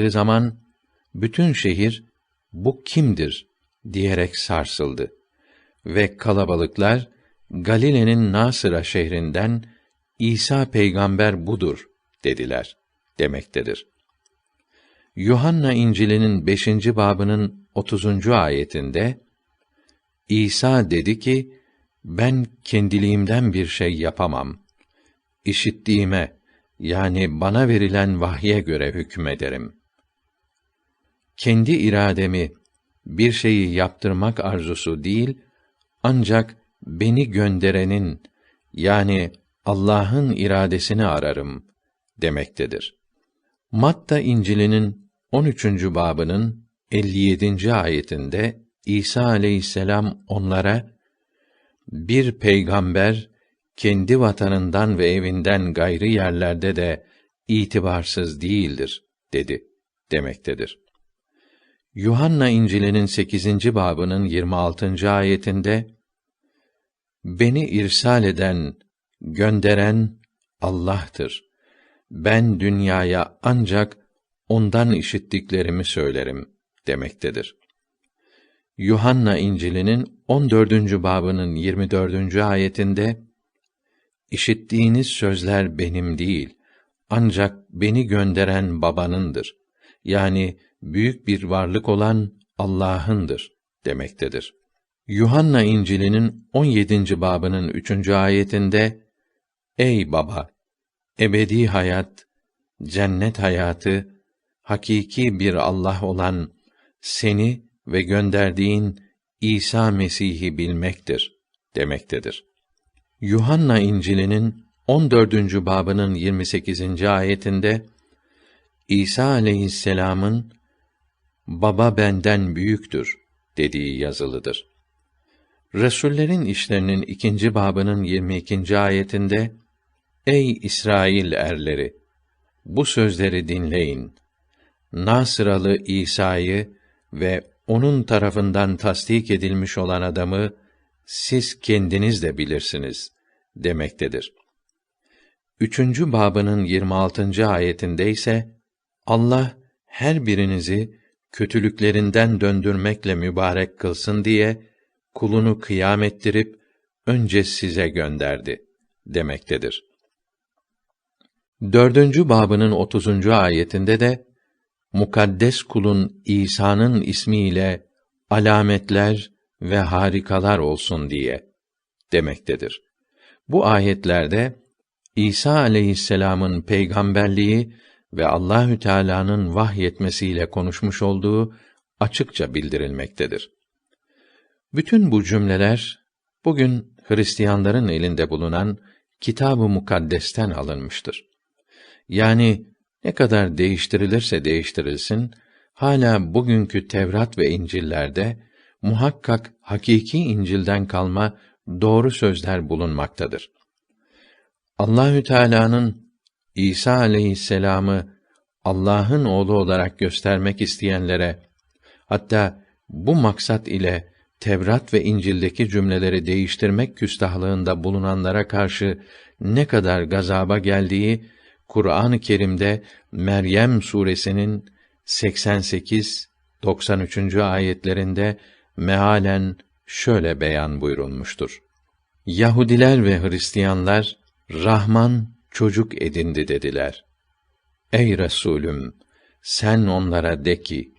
zaman bütün şehir bu kimdir diyerek sarsıldı ve kalabalıklar Galile'nin Nasıra şehrinden İsa peygamber budur dediler demektedir. Yuhanna İncil'inin 5. babının 30. ayetinde İsa dedi ki: Ben kendiliğimden bir şey yapamam. İşittiğime yani bana verilen vahye göre hükmederim. Kendi irademi bir şeyi yaptırmak arzusu değil, ancak beni gönderenin yani Allah'ın iradesini ararım demektedir. Matta İncil'inin 13. babının 57. ayetinde İsa aleyhisselam onlara bir peygamber kendi vatanından ve evinden gayrı yerlerde de itibarsız değildir dedi demektedir. Yuhanna İncil'inin 8. babının 26. ayetinde Beni irsal eden, gönderen Allah'tır. Ben dünyaya ancak ondan işittiklerimi söylerim demektedir. Yuhanna İncil'inin 14. babının 24. ayetinde İşittiğiniz sözler benim değil, ancak beni gönderen babanındır. Yani büyük bir varlık olan Allah'ındır demektedir. Yuhanna İncil'inin 17. babının 3. ayetinde Ey baba, ebedi hayat, cennet hayatı, hakiki bir Allah olan seni ve gönderdiğin İsa Mesih'i bilmektir demektedir. Yuhanna İncil'inin 14. babının 28. ayetinde İsa aleyhisselam'ın baba benden büyüktür dediği yazılıdır. Resullerin işlerinin ikinci babının 22. ayetinde Ey İsrail erleri bu sözleri dinleyin. Nasıralı İsa'yı ve onun tarafından tasdik edilmiş olan adamı siz kendiniz de bilirsiniz demektedir. Üçüncü babının 26. ayetinde ise Allah her birinizi kötülüklerinden döndürmekle mübarek kılsın diye kulunu kıyam ettirip önce size gönderdi demektedir. Dördüncü babının 30. ayetinde de mukaddes kulun İsa'nın ismiyle alametler ve harikalar olsun diye demektedir. Bu ayetlerde İsa aleyhisselam'ın peygamberliği ve Allahü Teala'nın vahyetmesiyle konuşmuş olduğu açıkça bildirilmektedir. Bütün bu cümleler bugün Hristiyanların elinde bulunan Kitab-ı Mukaddes'ten alınmıştır. Yani ne kadar değiştirilirse değiştirilsin, hala bugünkü Tevrat ve İncil'lerde muhakkak hakiki İncil'den kalma doğru sözler bulunmaktadır. Allahü Teala'nın İsa aleyhisselamı Allah'ın oğlu olarak göstermek isteyenlere hatta bu maksat ile Tevrat ve İncil'deki cümleleri değiştirmek küstahlığında bulunanlara karşı ne kadar gazaba geldiği Kur'an-ı Kerim'de Meryem suresinin 88 93. ayetlerinde mealen şöyle beyan buyurulmuştur. Yahudiler ve Hristiyanlar Rahman çocuk edindi dediler. Ey Resulüm, sen onlara de ki,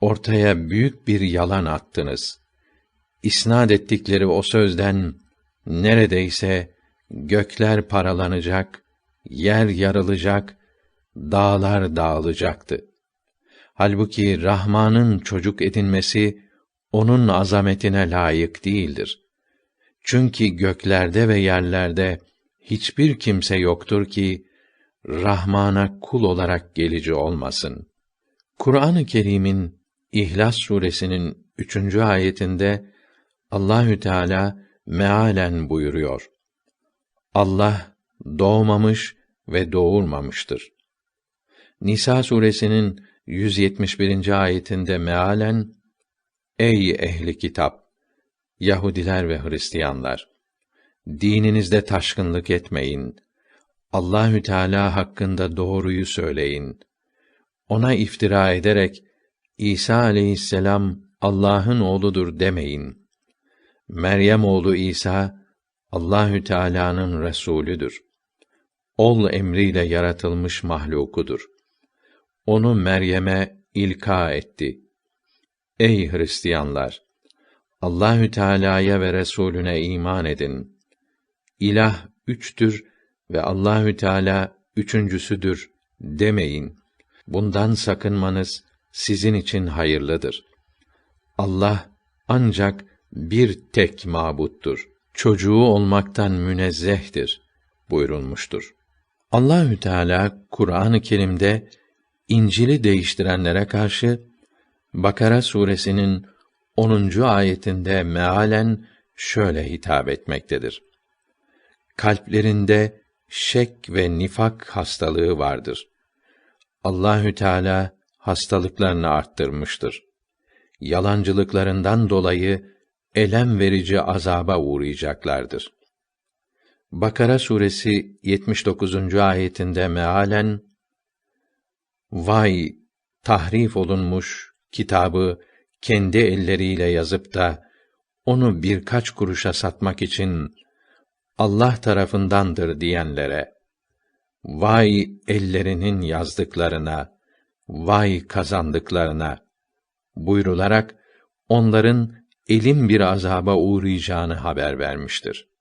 ortaya büyük bir yalan attınız. İsnad ettikleri o sözden neredeyse gökler paralanacak, yer yarılacak, dağlar dağılacaktı. Halbuki Rahman'ın çocuk edinmesi onun azametine layık değildir. Çünkü göklerde ve yerlerde hiçbir kimse yoktur ki Rahman'a kul olarak gelici olmasın. Kur'an-ı Kerim'in İhlas suresinin üçüncü ayetinde Allahü Teala mealen buyuruyor. Allah doğmamış ve doğurmamıştır. Nisa suresinin 171. ayetinde mealen Ey ehli kitap Yahudiler ve Hristiyanlar dininizde taşkınlık etmeyin. Allahü Teala hakkında doğruyu söyleyin. ona iftira ederek İsa aleyhisselam Allah'ın oğludur demeyin. Meryem oğlu İsa Allahü Teala'nın resulüdür. Ol emriyle yaratılmış mahlukudur. Onu Meryem'e ilka etti. Ey Hristiyanlar! Allahü Teala'ya ve Resulüne iman edin. İlah üçtür ve Allahü Teala üçüncüsüdür demeyin. Bundan sakınmanız sizin için hayırlıdır. Allah ancak bir tek mabuttur. Çocuğu olmaktan münezzehtir buyurulmuştur. Allahü Teala Kur'an-ı Kerim'de İncil'i değiştirenlere karşı Bakara suresinin 10. ayetinde mealen şöyle hitap etmektedir. Kalplerinde şek ve nifak hastalığı vardır. Allahü Teala hastalıklarını arttırmıştır. Yalancılıklarından dolayı elem verici azaba uğrayacaklardır. Bakara suresi 79. ayetinde mealen Vay tahrif olunmuş kitabı kendi elleriyle yazıp da onu birkaç kuruşa satmak için Allah tarafındandır diyenlere vay ellerinin yazdıklarına vay kazandıklarına buyrularak onların elim bir azaba uğrayacağını haber vermiştir.